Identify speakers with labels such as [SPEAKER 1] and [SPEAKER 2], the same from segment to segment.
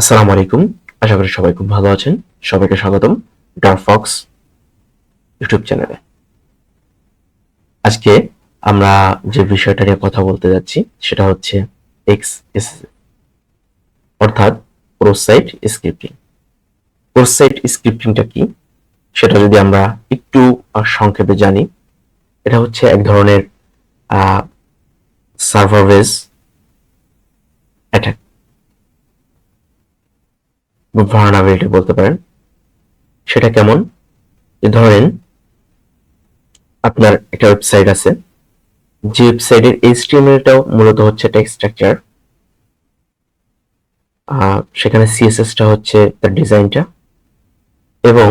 [SPEAKER 1] আসসালামু আলাইকুম। আশা করি সবাই খুব ভালো আছেন। সবাইকে স্বাগতম ডার্ক ফক্স ইউটিউব চ্যানেলে। আজকে আমরা যে বিষয়টা নিয়ে কথা বলতে যাচ্ছি, সেটা হচ্ছে এক্স এস অর্থাৎ ক্রোসাইট স্ক্রিপ্টিং ক্রোসাইট স্ক্রিপ্টিংটা কি? সেটা যদি আমরা একটু সংক্ষেপে জানি, এটা হচ্ছে এক ধরনের সার্ভার বেস অ্যাটাক ভার্নাবিলিটি বলতে পারেন, সেটা কেমন? যে ধরেন, আপনার একটা ওয়েবসাইট আছে, যে ওয়েবসাইটের এইচটিএমএলটাও মূলত হচ্ছে টেক্সট স্ট্রাকচার সেখানে সিএসএসটা হচ্ছে তার ডিজাইনটা এবং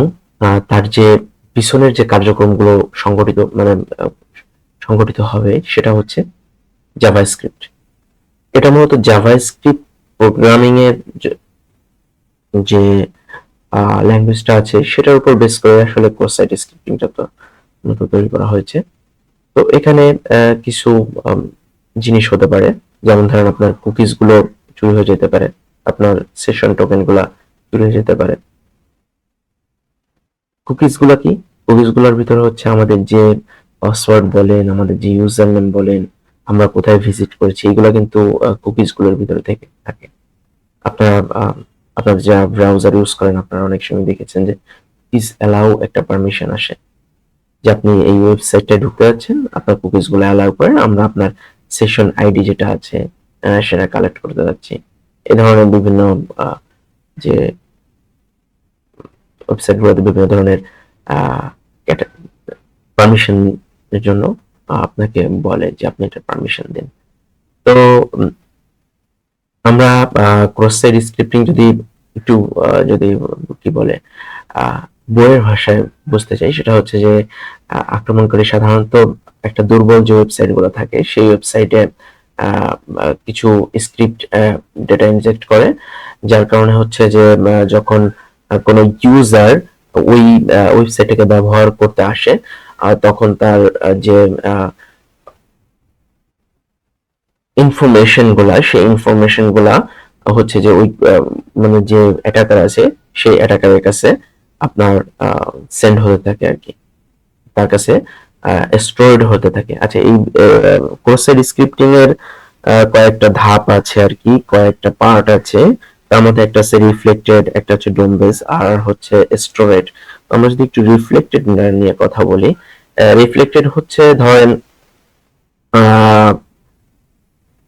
[SPEAKER 1] তার যে পিছনের যে কার্যক্রমগুলো সংগঠিত মানে সংগঠিত হবে, সেটা হচ্ছে জাভাস্ক্রিপ্ট এটা মূলত জাভাস্ক্রিপ্ট প্রোগ্রামিং এর যে- ল্যাঙ্গুয়েজটা আছে, সেটার উপর বেস করে আসলে কোর্স সাইট স্ক্রিপ্টিংটা তো মূলত তৈরি করা হয়েছে। তো এখানে কিছু জিনিস হতে পারে। যেমন ধরেন আপনার কুকিজগুলো চুরি হয়ে যেতে পারে, আপনার সেশন টোকেনগুলা চুরি হয়ে যেতে পারে। কুকিজগুলা কি? কুকিজগুলোর ভিতরে হচ্ছে আমাদের যে পাসওয়ার্ড বলেন, আমাদের যে ইউজার নেম বলেন, আমরা কোথায় ভিজিট করেছি, এগুলো কিন্তু কুকিজগুলোর ভিতরে থেকে থাকে। আপনারা আপনার যা ব্রাউজার ইউজ করেন, আপনারা অনেক সময় দেখেছেন যে প্লিজ অ্যালাউ একটা পারমিশন আসে। যে আপনি এই ওয়েবসাইটটায় ঢুকতে যাচ্ছেন আপনার কুকিজগুলো অ্যালাউ করেন, আমরা আপনার সেশন আইডি যেটা আছে সেটা কালেক্ট করতে যাচ্ছি এই ধরনের বিভিন্ন যে ওয়েবসাইট গুলোতে বিভিন্ন ধরনের পারমিশনের জন্য আপনাকে বলে যে আপনি এটা পারমিশন দিন। তো আমরা ক্রস সাইড স্ক্রিপ্টিং যদি একটু যদি, কি বলে বইয়ের ভাষায় বুঝতে চাই, সেটা হচ্ছে যে আক্রমণকারী সাধারণত একটা দুর্বল যে ওয়েবসাইটগুলো থাকে, সেই ওয়েবসাইটে কিছু স্ক্রিপ্ট ডেটা ইনজেক্ট করে। যার কারণে হচ্ছে যে যখন কোনো ইউজার ওই ওয়েবসাইটটাকে ব্যবহার করতে আসে তখন তার যে ইনফরমেশনগুলা সেই ইনফরমেশনগুলা হচ্ছে যে ওই মানে যে অ্যাটাকার আছে, সেই অ্যাটাকারের কাছে আপনার সেন্ড হতে থাকে আর কি। তার কাছে স্টোরড হতে থাকে। আচ্ছা এই কোর্সের স্ক্রিপ্টিং এর কয়েকটা ধাপ আছে আর কি, কয়েকটা পার্ট আছে। তার মধ্যে একটা হচ্ছে রিফ্লেক্টেড একটা হচ্ছে ডোমবেস আর হচ্ছে স্টোরেড আমরা যদি একটু রিফ্লেক্টেড নিয়ে কথা বলি রিফ্লেক্টেড হচ্ছে ধরেন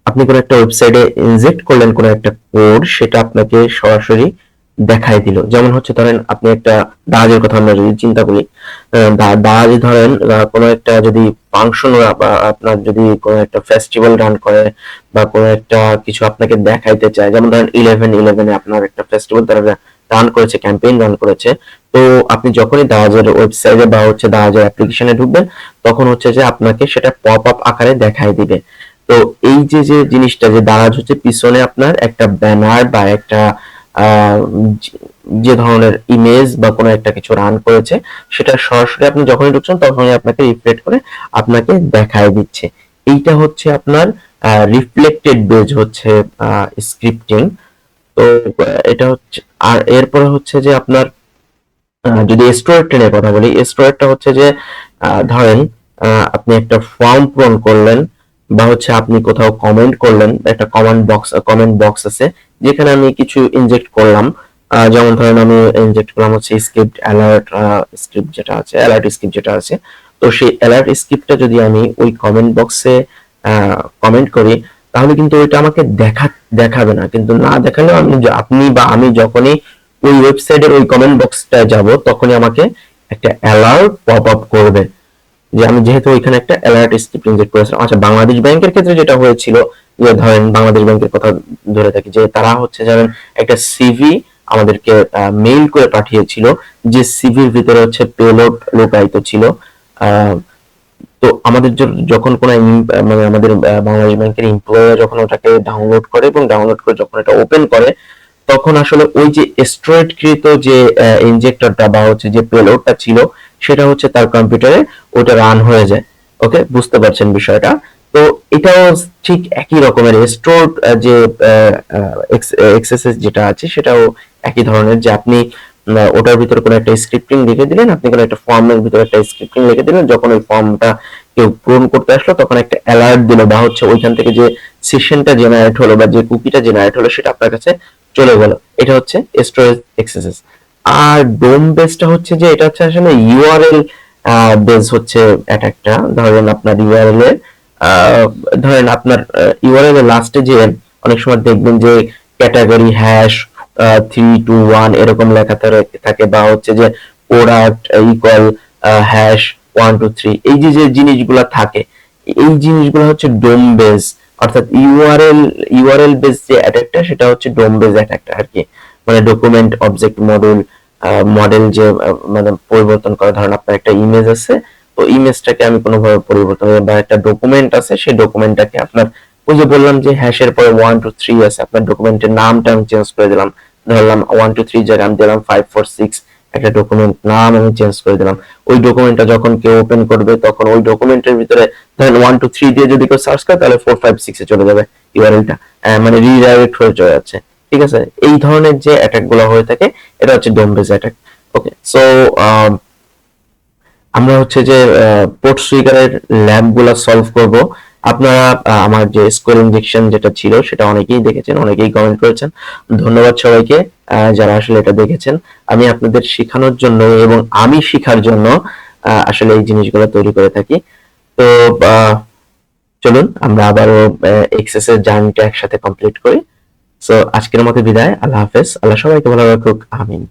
[SPEAKER 1] আপনি কোনো একটা ওয়েবসাইটে ইনজেক্ট করলেন কোনো একটা কোড সেটা আপনাকে সরাসরি দেখাই দিল। যেমন হচ্ছে ধরেন আপনি একটা দাহাজের কথা আমরা যদি চিন্তা করি দাহাজে ধরেন কোনো একটা যদি ফাংশন আপনার যদি কোনো একটা ফেস্টিভ্যাল রান করে বা কোনো একটা কিছু আপনাকে দেখাইতে চায়, যেমন ধরেন ইলেভেন ইলেভেনে আপনার একটা ফেস্টিভ্যাল তারা রান করেছে ক্যাম্পেইন রান করেছে, তো আপনি যখনই দাহাজের ওয়েবসাইটে বা হচ্ছে দাহাজের অ্যাপ্লিকেশনে ঢুকবেন, তখন হচ্ছে যে আপনাকে সেটা পপ আপ আকারে দেখাই দিবে। তো এই যে যে জিনিসটা, যে দারাজ হচ্ছে পিছনে আপনার একটা ব্যানার বা একটা যে- ধরনের ইমেজ বা কোনো একটা কিছু রান করেছে, সেটা সরাসরি আপনি যখনই ঢুকছেন তখনই আপনাকে রিফ্লেক্ট করে আপনাকে দেখায় দিচ্ছে। এইটা হচ্ছে আপনার রিফ্লেক্টেড বেজ হচ্ছে স্ক্রিপ্টিং তো এটা হচ্ছে, আর এরপরে হচ্ছে যে আপনার যদি স্টোরেজ নিয়ে কথা বলি স্টোরেজটা হচ্ছে যে ধরেন আপনি একটা ফর্ম পূরণ করলেন বা হচ্ছে আপনি কোথাও কমেন্ট করলেন, একটা কমেন্ট বক্স কমেন্ট বক্স আছে, যেখানে আমি কিছু ইনজেক্ট করলাম। যেমন ধরেন আমি ইনজেক্ট করলাম হচ্ছে স্ক্রিপ্ট অ্যালার্ট স্ক্রিপ্ট যেটা আছে অ্যালার্ট স্ক্রিপ্ট যেটা আছে। তো সেই অ্যালার্ট স্ক্রিপ্টটা যদি আমি ওই কমেন্ট বক্সে কমেন্ট করি, তাহলে কিন্তু ওইটা আমাকে দেখা, দেখাবে না। কিন্তু না দেখালেও আমি আপনি বা আমি যখনই ওই ওয়েবসাইটের ওই কমেন্ট বক্সটা যাব, তখনই আমাকে একটা অ্যালার্ট পপ আপ করবে। যে আমি যেহেতু ওইখানে একটা অ্যালার্ট স্ক্রিপ্ট ইনজেক্ট করেছিলাম আচ্ছা বাংলাদেশ ব্যাংকের ক্ষেত্রে যেটা হয়েছিল, যে ধরেন বাংলাদেশ ব্যাংকের কথা ধরে থাকি, যে তারা হচ্ছে ধরেন একটা সিভি আমাদেরকে মেইল করে পাঠিয়েছিল, যে সিভির ভিতরে হচ্ছে পেলোড লুকায়িত ছিল। তো আমাদের যখন কোনো মানে আমাদের বাংলাদেশ ব্যাংকের এমপ্লয়ার যখন ওটাকে ডাউনলোড করে এবং ডাউনলোড করে যখন এটা ওপেন করে, তখন আসলে ওই যে স্টোরেড কৃত যে ইনজেক্টরটা বা হচ্ছে যে পেলোডটা ছিল সেটা হচ্ছে তার কম্পিউটারে ওটা রান হয়ে যায়। ওকে বুঝতে পারছেন বিষয়টা? তো এটাও ঠিক একই রকমের স্টোর যে এক্সেসেস যেটা আছে, সেটাও একই ধরনের যে আপনি ওটার ভিতরে কোনো একটা স্ক্রিপ্টিং লিখে দিলেন, আপনি কোনো একটা ফর্মের ভিতরে একটা স্ক্রিপ্টিং লিখে দিলেন, যখন ওই ফর্মটা কেউ পূরণ করতে আসলো, তখন একটা অ্যালার্ট দিল বা হচ্ছে ওইখান থেকে যে সেশনটা জেনারেট হলো বা যে কুকিটা জেনারেট হলো, সেটা আপনার কাছে চলে গেল। এটা হচ্ছে স্টোরেজ এক্সেসেস আর ডোম বেসটা হচ্ছে যে, এটা হচ্ছে আসলে ইউআরএল বেস হচ্ছে অ্যাটাকটা ধরেন আপনার ইউআরএল এর ধরেন আপনার ইউআরএল এর লাস্টে যে অনেক সময় দেখবেন যে category hash three two one এরকম লেখা থাকে- বা হচ্ছে যে product equal hash one two three এই যে যে জিনিসগুলো থাকে, এই জিনিসগুলো হচ্ছে ডোম বেস অর্থাৎ ইউআরএল ইউআরএল বেস যে অ্যাটাকটা সেটা হচ্ছে ডোম বেস অ্যাটাকটা আর কি। মানে ডকুমেন্ট অবজেক্ট মডেল মডেল যে মানে পরিবর্তন করা ধরেন আপনার একটা ইমেজ আছে, তো ইমেজটাকে আমি কোনোভাবে পরিবর্তন বা একটা ডকুমেন্ট আছে, সেই ডকুমেন্টটাকে আপনার, ওই যে বললাম যে হ্যাশের পরে ওয়ান টু থ্রি আছে, আপনার ডকুমেন্টের নামটা আমি চেঞ্জ করে দিলাম। ধরলাম ওয়ান টু থ্রি জায়গায় আমি দিলাম ফাইভ ফোর সিক্স একটা ডকুমেন্ট নাম আমি চেঞ্জ করে দিলাম। ওই ডকুমেন্টটা যখন কেউ ওপেন করবে, তখন ওই ডকুমেন্টের ভিতরে ধরেন ওয়ান টু থ্রি দিয়ে যদি কেউ সার্চ করে, তাহলে ফোর ফাইভ সিক্সে চলে যাবে ইউআরএলটা মানে রিডাইরেক্ট হয়ে চলে যাচ্ছে। ঠিক আছে? এই ধরনের যে অ্যাটাকগুলো হয়ে থাকে, এটা হচ্ছে DOM base attack okay so আমরা হচ্ছে যে পোর্ট সুইকারের ল্যাবগুলা সলভ করব। আপনারা আমার যে স্কোর ইনজেকশন যেটা ছিল, সেটা অনেকেই দেখেছেন, অনেকেই কমেন্ট করেছেন। ধন্যবাদ সবাইকে যারা আসলে এটা দেখেছেন। আমি আপনাদের শেখানোর জন্য এবং আমি শেখার জন্য আসলে এই জিনিসগুলো তৈরি করে থাকি। তো চলুন, আমরা আবারও এক্সেসের জার্নিটা একসাথে কমপ্লিট করি। সো আজকের মতো বিদায় আল্লাহ হাফেজ আল্লাহ সবাইকে ভালো রাখুক আমিন।